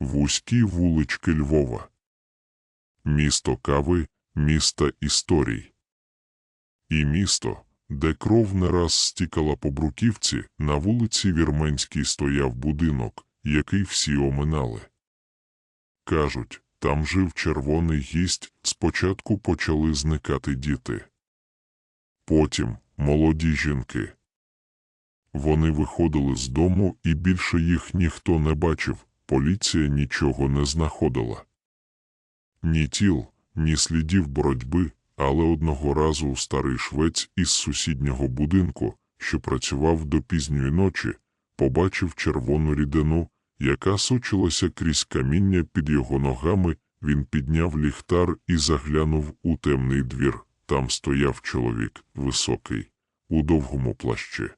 вузькі вулички Львова. Місто кави, місто історій. І місто, де кров не раз стікала по бруківці, на вулиці Вірменській стояв будинок, який всі оминали. Кажуть, там жив червоний гість, спочатку почали зникати діти. Потім молоді жінки. Вони виходили з дому і більше їх ніхто не бачив, поліція нічого не знаходила. Ні тіл, ні слідів боротьби, але одного разу старий швець із сусіднього будинку, що працював до пізньої ночі, побачив червону рідину, яка сочилася крізь каміння під його ногами, він підняв ліхтар і заглянув у темний двір. Там стояв чоловік, високий, у довгому плащі.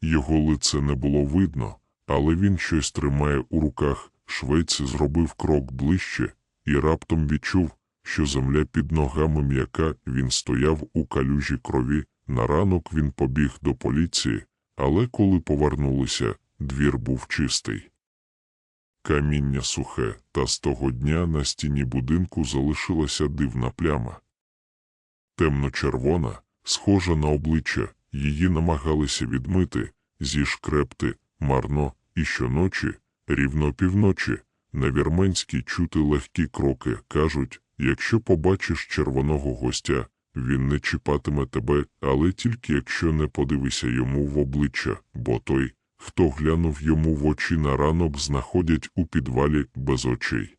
Його лице не було видно, але він щось тримає у руках. Швець зробив крок ближче і раптом відчув, що земля під ногами м'яка, він стояв у калюжі крові. На ранок він побіг до поліції, але коли повернулися, двір був чистий. Каміння сухе, та з того дня на стіні будинку залишилася дивна пляма. Темно-червона, схожа на обличчя, її намагалися відмити, зішкрепти, марно, і щоночі, рівно півночі, на вірменській чути легкі кроки, кажуть, якщо побачиш червоного гостя, він не чіпатиме тебе, але тільки якщо не подивися йому в обличчя, бо той, хто глянув йому в очі на ранок, знаходять у підвалі без очей.